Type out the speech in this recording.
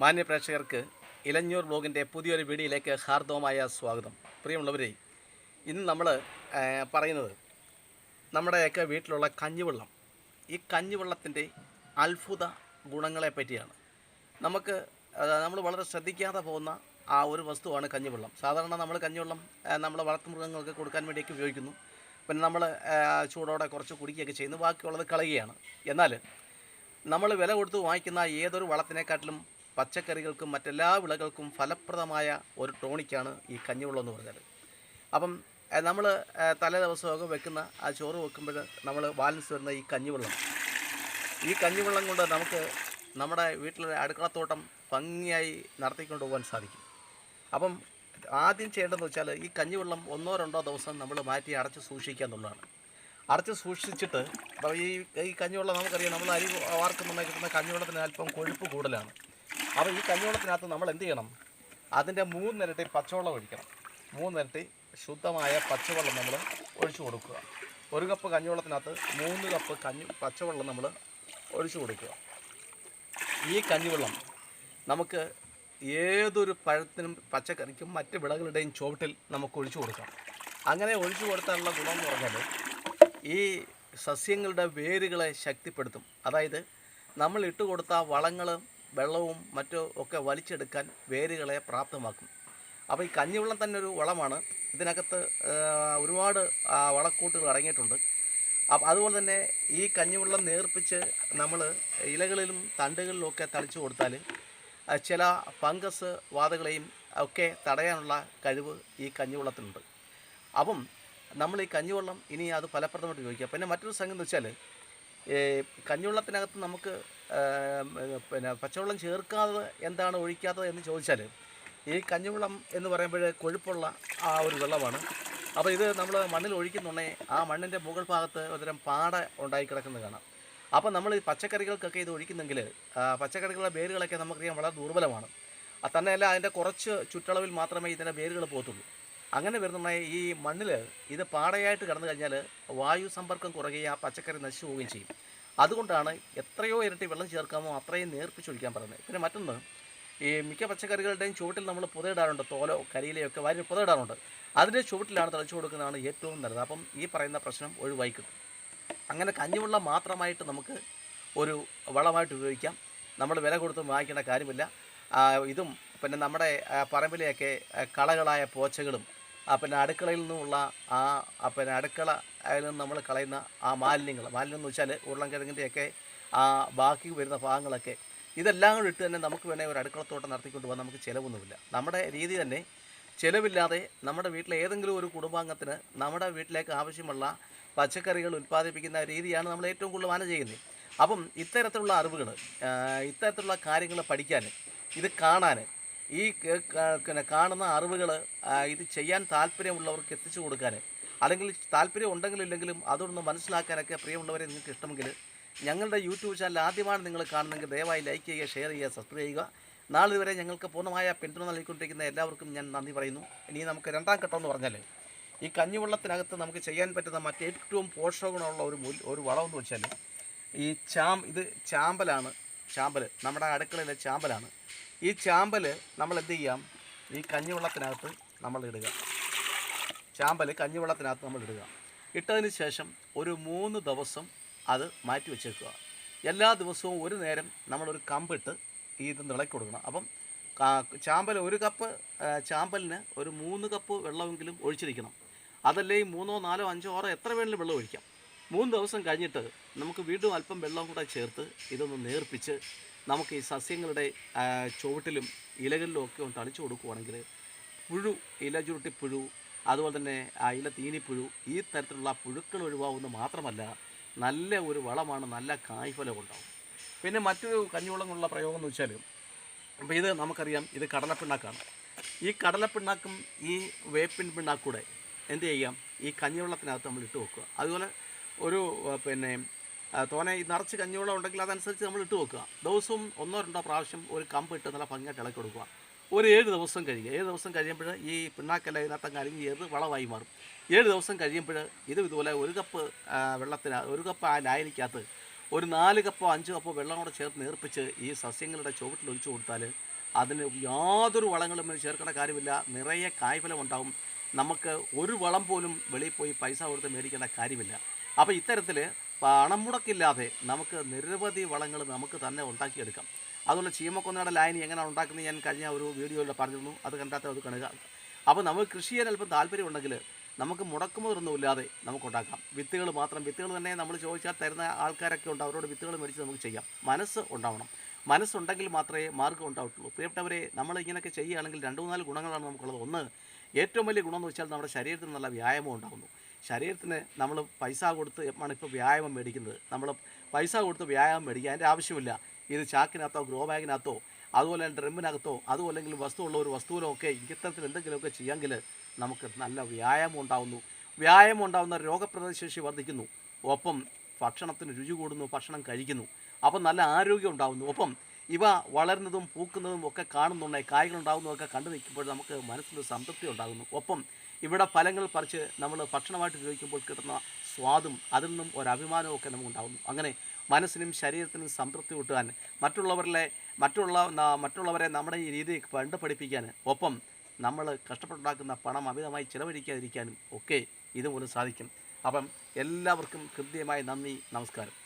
മാന്യ പ്രേക്ഷകർക്ക് ഇലഞ്ഞൂർ ബ്ലോഗിന്റെ പുതിയൊരു വീഡിയോയിലേക്ക് ഹാർദവമായ സ്വാഗതം. പ്രിയമുള്ളവരെ ഇന്ന് നമ്മൾ പറയുന്നത് നമ്മുടെയൊക്കെ വീട്ടിലുള്ള കഞ്ഞിവെള്ളം. ഈ കഞ്ഞിവെള്ളത്തിന്റെ അത്ഭുത ഗുണങ്ങളെ പറ്റിയാണ്. നമുക്ക് നമ്മൾ വളരെ ശ്രദ്ധിക്കാതെ പോകുന്ന ആ ഒരു വസ്തുവാണ് കഞ്ഞിവെള്ളം. സാധാരണ നമ്മൾ കഞ്ഞിവെള്ളം നമ്മൾ വളർത്തുമൃഗങ്ങൾക്ക് കൊടുക്കാൻ വേണ്ടിയൊക്കെ ഉപയോഗിക്കുന്നു. പിന്നെ നമ്മൾ ചൂടോടെ കുറച്ച് കുടിക്കുകയൊക്കെ ചെയ്യുന്നു. ബാക്കിയുള്ളത് കളയുകയാണ്. എന്നാൽ നമ്മൾ വില കൊടുത്ത് വാങ്ങിക്കുന്ന ഏതൊരു വളത്തിനെക്കാട്ടിലും പച്ചക്കറികൾക്കും മറ്റെല്ലാ വിളകൾക്കും ഫലപ്രദമായ ഒരു ടോണിക്കാണ് ഈ കഞ്ഞിവെള്ളം എന്ന് പറഞ്ഞത്. അപ്പം നമ്മൾ തലേ ദിവസമൊക്കെ വെക്കുന്ന ആ ചോറ് വെക്കുമ്പോൾ നമ്മൾ ബാലൻസ് വരുന്ന ഈ കഞ്ഞിവെള്ളം. ഈ കഞ്ഞിവെള്ളം കൊണ്ട് നമുക്ക് നമ്മുടെ വീട്ടിലെ അടുക്കളത്തോട്ടം ഭംഗിയായി നടത്തിക്കൊണ്ട് പോകാൻ സാധിക്കും. അപ്പം ആദ്യം ചെയ്യേണ്ടതെന്ന് വെച്ചാൽ ഈ കഞ്ഞിവെള്ളം ഒന്നോ രണ്ടോ ദിവസം നമ്മൾ മാറ്റി അടച്ച് സൂക്ഷിക്കുക എന്നുള്ളതാണ്. അടച്ച് സൂക്ഷിച്ചിട്ട് അപ്പോൾ ഈ ഈ കഞ്ഞിവെള്ളം നമുക്കറിയാം നമ്മൾ അരി വാർക്കുന്നുണ്ടെങ്കിൽ കിട്ടുന്ന കഞ്ഞിവെള്ളത്തിന് അല്പം കൊഴുപ്പ് കൂടുതലാണ്. അപ്പോൾ ഈ കഞ്ഞിവെള്ളത്തിനകത്ത് നമ്മൾ എന്ത് ചെയ്യണം? അതിന്റെ മൂന്നിരട്ടി പച്ചവെള്ളം ഒഴിക്കണം. മൂന്നിരട്ടി ശുദ്ധമായ പച്ചവെള്ളം നമ്മൾ ഒഴിച്ചു കൊടുക്കുക. ഒരു കപ്പ് കഞ്ഞിവെള്ളത്തിനകത്ത് മൂന്ന് കപ്പ് കഞ്ഞി പച്ചവെള്ളം നമ്മൾ ഒഴിച്ചു കൊടുക്കുക. ഈ കഞ്ഞിവെള്ളം നമുക്ക് ഏതൊരു പഴത്തിനും പച്ചക്കറിക്കും മറ്റ് വിളകളുടെയും ചുവട്ടിൽ നമുക്ക് ഒഴിച്ചു കൊടുക്കാം. അങ്ങനെ ഒഴിച്ചു കൊടുത്താനുള്ള ഗുണം എന്ന് പറഞ്ഞാൽ ഈ സസ്യങ്ങളുടെ വേരുകളെ ശക്തിപ്പെടുത്തും. അതായത് നമ്മൾ ഇട്ട് കൊടുത്ത വളങ്ങളും വെള്ളവും മറ്റോ ഒക്കെ വലിച്ചെടുക്കാൻ വേരുകളെ പ്രാപ്തമാക്കും. അപ്പോൾ ഈ കഞ്ഞിവെള്ളം തന്നെ ഒരു വളമാണ്. ഇതിനകത്ത് ഒരുപാട് വളക്കൂട്ടുകൾ അടങ്ങിയിട്ടുണ്ട്. അപ്പം അതുപോലെ തന്നെ ഈ കഞ്ഞിവെള്ളം നേർപ്പിച്ച് നമ്മൾ ഇലകളിലും തണ്ടുകളിലും ഒക്കെ തളിച്ചു കൊടുത്താൽ ചില ഫംഗസ് വാതകളെയും ഒക്കെ തടയാനുള്ള കഴിവ് ഈ കഞ്ഞിവെള്ളത്തിനുണ്ട് അപ്പം നമ്മൾ ഈ കഞ്ഞിവെള്ളം ഇനി അത് ഫലപ്രദമായിട്ട് ഉപയോഗിക്കുക പിന്നെ മറ്റൊരു സംഗതി എന്ന് വെച്ചാൽ കഞ്ഞിവെള്ളത്തിനകത്ത് നമുക്ക് പിന്നെ പച്ചവെള്ളം ചേർക്കാതെ എന്താണ് ഒഴിക്കാത്തത് എന്ന് ചോദിച്ചാൽ ഈ കഞ്ഞിവെള്ളം എന്ന് പറയുമ്പോൾ കൊഴുപ്പുള്ള ആ ഒരു വെള്ളമാണ്. അപ്പോൾ ഇത് നമ്മൾ മണ്ണിൽ ഒഴിക്കുന്നുണ്ടെങ്കിൽ ആ മണ്ണിന്റെ മുകൾ ഭാഗത്ത് ഒരുതരം പാട ഉണ്ടായി കിടക്കുന്നത് കാണാം. അപ്പോൾ നമ്മൾ ഈ പച്ചക്കറികൾക്കൊക്കെ ഇത് ഒഴിക്കുന്നെങ്കിൽ പച്ചക്കറികളുടെ വേരുകളൊക്കെ നമുക്കറിയാം വളരെ ദുർബലമാണ്. തന്നെയല്ല അതിന്റെ കുറച്ച് ചുറ്റളവിൽ മാത്രമേ ഇതിന്റെ വേരുകൾ പോകത്തുള്ളൂ. അങ്ങനെ വരുന്നുണ്ടെങ്കിൽ ഈ മണ്ണിൽ ഇത് പാടയായിട്ട് കിടന്നു കഴിഞ്ഞാൽ വായു സമ്പർക്കം കുറയുകയും ആ പച്ചക്കറി നശിച്ചു പോവുകയും ചെയ്യും. അതുകൊണ്ടാണ് എത്രയോ ഇരട്ടി വെള്ളം ചേർക്കാമോ അത്രയും നേർപ്പിച്ചൊഴിക്കാൻ പറയുന്നത്. പിന്നെ മറ്റൊന്ന് ഈ മിക്ക പച്ചക്കറികളുടെയും ചുവട്ടിൽ നമ്മൾ പുതയിടാറുണ്ട് തോലോ കരിയിലയോ ഒക്കെ വാരി പുതയിടാറുണ്ട്. അതിന്റെ ചുവട്ടിലാണ് തളിച്ചു കൊടുക്കുന്നതാണ് ഏറ്റവും നല്ലത്. അപ്പം ഈ പറയുന്ന പ്രശ്നം ഒഴിവായി കിട്ടും. അങ്ങനെ കഞ്ഞിവെള്ളം മാത്രമായിട്ട് നമുക്ക് ഒരു വളമായിട്ട് ഉപയോഗിക്കാം. നമ്മൾ വില കൊടുത്ത് വാങ്ങിക്കേണ്ട കാര്യമില്ല. ഇതും പിന്നെ നമ്മുടെ പറമ്പിലെയൊക്കെ കളകളായ പോച്ചകളും പിന്നെ അടുക്കളയിൽ നിന്നുള്ള ആ ആ, പിന്നെ അടുക്കള അതിൽ നിന്ന് നമ്മൾ കളയുന്ന ആ മാലിന്യങ്ങൾ. മാലിന്യം എന്ന് വെച്ചാൽ ഉരുളൻകിഴങ്ങിന്റെയൊക്കെ ആ ബാക്കി വരുന്ന ഭാഗങ്ങളൊക്കെ ഇതെല്ലാം കൂടി ഇട്ട് തന്നെ നമുക്ക് വേണേൽ ഒരു അടുക്കളത്തോട്ടം നടത്തിക്കൊണ്ട് പോകാൻ നമുക്ക് ചിലവൊന്നുമില്ല. നമ്മുടെ രീതി തന്നെ ചിലവില്ലാതെ നമ്മുടെ വീട്ടിലെ ഏതെങ്കിലും ഒരു കുടുംബാംഗത്തിന് നമ്മുടെ വീട്ടിലേക്ക് ആവശ്യമുള്ള പച്ചക്കറികൾ ഉൽപ്പാദിപ്പിക്കുന്ന രീതിയാണ് നമ്മൾ ഏറ്റവും കൂടുതൽ മാന ചെയ്യുന്നത്. അപ്പം ഇത്തരത്തിലുള്ള അറിവുകൾ ഇത്തരത്തിലുള്ള കാര്യങ്ങൾ പഠിക്കാൻ ഇത് കാണാൻ ഈ കാണുന്ന അറിവുകൾ ഇത് ചെയ്യാൻ താല്പര്യമുള്ളവർക്ക് എത്തിച്ചു കൊടുക്കാൻ അല്ലെങ്കിൽ താല്പര്യം ഉണ്ടെങ്കിലും ഇല്ലെങ്കിലും അതൊന്ന് മനസ്സിലാക്കാനൊക്കെ പ്രിയമുള്ളവരെ നിങ്ങൾക്ക് ഇഷ്ടമെങ്കിൽ ഞങ്ങളുടെ യൂട്യൂബ് ചാനൽ ആദ്യമാണ് നിങ്ങൾ കാണുന്നെങ്കിൽ ദയവായി ലൈക്ക് ചെയ്യുക ഷെയർ ചെയ്യുക സബ്സ്ക്രൈബ് ചെയ്യുക. നാളെ വരെ ഞങ്ങൾക്ക് പൂർണമായ പിന്തുണ നൽകിക്കൊണ്ടിരിക്കുന്ന എല്ലാവർക്കും ഞാൻ നന്ദി പറയുന്നു. ഇനി നമുക്ക് രണ്ടാം ഘട്ടം എന്ന് പറഞ്ഞാൽ ഈ കഞ്ഞിവെള്ളത്തിനകത്ത് നമുക്ക് ചെയ്യാൻ പറ്റുന്ന മറ്റേറ്റവും പോഷകഗുണമുള്ള ഒരു ഒരു വളമെന്ന് വെച്ചാൽ ഈ ചാം ഇത് ചാമ്പലാണ്. ചാമ്പൽ നമ്മുടെ അടുക്കളയിലെ ചാമ്പലാണ്. ഈ ചാമ്പൽ നമ്മൾ എന്ത് ചെയ്യാം? ഈ കഞ്ഞിവെള്ളത്തിനകത്ത് നമ്മൾ ഇടുക ചാമ്പൽ കഞ്ഞിവെള്ളത്തിനകത്ത് നമ്മൾ ഇടുക ഇട്ടതിന് ശേഷം ഒരു മൂന്ന് ദിവസം അത് മാറ്റി വെച്ചേക്കുക. എല്ലാ ദിവസവും ഒരു നേരം നമ്മളൊരു കമ്പിട്ട് ഈ ഇത് നിളക്കി കൊടുക്കണം. അപ്പം ചാമ്പൽ ഒരു കപ്പ് ചാമ്പലിന് ഒരു മൂന്ന് കപ്പ് വെള്ളമെങ്കിലും ഒഴിച്ചിരിക്കണം. അതല്ലേ ഈ മൂന്നോ നാലോ അഞ്ചോ ആറോ എത്ര വേണമെങ്കിലും വെള്ളം ഒഴിക്കാം. മൂന്ന് ദിവസം കഴിഞ്ഞിട്ട് നമുക്ക് വീണ്ടും അല്പം വെള്ളം കൂടെ ചേർത്ത് ഇതൊന്ന് നേർപ്പിച്ച് നമുക്ക് ഈ സസ്യങ്ങളുടെ ചുവട്ടിലും ഇലകളിലും ഒക്കെ ഒന്ന് തളിച്ചു കൊടുക്കുവാണെങ്കിൽ പുഴു ഇല ചുരുട്ടി പുഴു അതുപോലെ തന്നെ ആ ഇല തീനിപ്പുഴു ഈ തരത്തിലുള്ള പുഴുക്കൾ ഒഴിവാകുന്നത് മാത്രമല്ല നല്ല ഒരു വളമാണ് നല്ല കായ്ഫലം ഉണ്ടാവും. പിന്നെ മറ്റൊരു കഞ്ഞിവെള്ളമുള്ള പ്രയോഗം എന്ന് വെച്ചാൽ അപ്പോൾ ഇത് നമുക്കറിയാം ഇത് കടലപ്പിണ്ണാക്കാണ്. ഈ കടലപ്പിണ്ണാക്കും ഈ വേപ്പിൻ പിണ്ണാക്കൂടെ എന്ത് ചെയ്യാം? ഈ കഞ്ഞിവെള്ളത്തിനകത്ത് നമ്മൾ ഇട്ട് വെക്കുക. അതുപോലെ ഒരു പിന്നെ തോനെ ഈ നിറച്ച് കഞ്ഞിവെള്ളം ഉണ്ടെങ്കിൽ അതനുസരിച്ച് നമ്മൾ ഇട്ട് വെക്കുക. ദിവസവും ഒന്നോ രണ്ടോ പ്രാവശ്യം ഒരു കമ്പ് ഇട്ട് നല്ല ഭംഗിയായിട്ട് ഇളക്കി കൊടുക്കുക. ഒരു ഏഴ് ദിവസം കഴിയുക. ഏഴ് ദിവസം കഴിയുമ്പോൾ ഈ പിണ്ണാക്കല്ല ഇതിനകത്തും അരിഞ്ഞ് ചേർത്ത് വളമായി മാറും. ഏഴ് ദിവസം കഴിയുമ്പോൾ ഇത് ഇതുപോലെ ഒരു കപ്പ് വെള്ളത്തിന് ഒരു കപ്പ് ആ ലായനിക്കകത്ത് ഒരു നാല് കപ്പോ അഞ്ച് കപ്പോ വെള്ളം കൂടെ ചേർത്ത് നേർപ്പിച്ച് ഈ സസ്യങ്ങളുടെ ചുവട്ടിൽ ഒഴിച്ചു കൊടുത്താൽ അതിന് യാതൊരു വളങ്ങളും ചേർക്കേണ്ട കാര്യമില്ല. നിറയെ കായ്ഫലം ഉണ്ടാവും. നമുക്ക് ഒരു വളം പോലും വെളിയിൽ പോയി പൈസ കൊടുത്ത് മേടിക്കേണ്ട കാര്യമില്ല. അപ്പോൾ ഇത്തരത്തിൽ പണം മുടക്കില്ലാതെ നമുക്ക് നിരവധി വളങ്ങൾ നമുക്ക് തന്നെ ഉണ്ടാക്കിയെടുക്കാം. അതുപോലെ ചീമക്കൊന്നയുടെ ലായനി എങ്ങനെയാണ് ഉണ്ടാക്കുന്നത് ഞാൻ കഴിഞ്ഞ ഒരു വീഡിയോയിൽ പറഞ്ഞിരുന്നു. അത് കണ്ടാത്ത അത് കാണുക. അപ്പോൾ നമുക്ക് കൃഷി ചെയ്യാൻ അല്പം താല്പര്യമുണ്ടെങ്കിൽ നമുക്ക് മുടക്കുമതൊന്നുമില്ലാതെ നമുക്ക് ഉണ്ടാക്കാം. വിത്തുകൾ മാത്രം വിത്തുകൾ തന്നെ നമ്മൾ ചോദിച്ചാൽ തരുന്ന ആൾക്കാരൊക്കെ ഉണ്ട്. അവരോട് വിത്തുകൾ മേടിച്ച് നമുക്ക് ചെയ്യാം. മനസ്സ് ഉണ്ടാവണം. മനസ്സുണ്ടെങ്കിൽ മാത്രമേ മാർഗം ഉണ്ടാവുള്ളൂ പ്രിയപ്പെട്ടവരെ നമ്മൾ ഇങ്ങനെയൊക്കെ ചെയ്യുകയാണെങ്കിൽ രണ്ട് മൂന്നാൽ ഗുണങ്ങളാണ് നമുക്കുള്ളത്. ഒന്ന് ഏറ്റവും വലിയ ഗുണം എന്ന് വെച്ചാൽ നമ്മുടെ ശരീരത്തിന് നല്ല വ്യായാമം ഉണ്ടാകുന്നു. ശരീരത്തിന് നമ്മൾ പൈസ കൊടുത്ത് ആണ് ഇപ്പോൾ വ്യായാമം മേടിക്കുന്നത്. നമ്മൾ പൈസ കൊടുത്ത് വ്യായാമം മേടിക്കുക അതിന്റെ ആവശ്യമില്ല. ഇത് ചാക്കിനകത്തോ ഗ്രോ ബാഗിനകത്തോ അതുപോലെ ഡ്രമ്മിനകത്തോ അതുപോലെ വസ്തു ഉള്ള ഒരു വസ്തുവിലോ ഒക്കെ ഇത്തരത്തിൽ എന്തെങ്കിലുമൊക്കെ ചെയ്യാമെങ്കിൽ നമുക്ക് നല്ല വ്യായാമം ഉണ്ടാകുന്നു വ്യായാമം ഉണ്ടാകുന്ന രോഗപ്രതിശേഷി വർദ്ധിക്കുന്നു. ഒപ്പം ഭക്ഷണത്തിന് രുചി കൂടുന്നു ഭക്ഷണം കഴിക്കുന്നു. അപ്പം നല്ല ആരോഗ്യം ഉണ്ടാകുന്നു ഒപ്പം ഇവ വളരുന്നതും പൂക്കുന്നതും ഒക്കെ കാണുന്നുണ്ട്. കായ്കൾ ഉണ്ടാകുന്നതൊക്കെ കണ്ടു നിൽക്കുമ്പോൾ നമുക്ക് മനസ്സിൽ സംതൃപ്തി ഉണ്ടാകുന്നു. ഒപ്പം ഇവിടെ ഫലങ്ങൾ പറിച്ച് നമ്മൾ ഭക്ഷണമായിട്ട് ഉപയോഗിക്കുമ്പോൾ കിട്ടുന്ന സ്വാദും അതിൽ നിന്നും ഒരഭിമാനവും ഒക്കെ നമുക്ക് ഉണ്ടാകുന്നു. അങ്ങനെ മനസ്സിനും ശരീരത്തിനും സംതൃപ്തി കിട്ടുവാൻ മറ്റുള്ളവരിലെ മറ്റുള്ള മറ്റുള്ളവരെ നമ്മുടെ ഈ രീതി പണ്ട് പഠിപ്പിക്കാൻ ഒപ്പം നമ്മൾ കഷ്ടപ്പെട്ടുണ്ടാക്കുന്ന പണം അമിതമായി ചിലവഴിക്കാതിരിക്കാനും ഒക്കെ ഇതുമൂലം സാധിക്കും. അപ്പം എല്ലാവർക്കും ഹൃദ്യമായ നന്ദി നമസ്കാരം.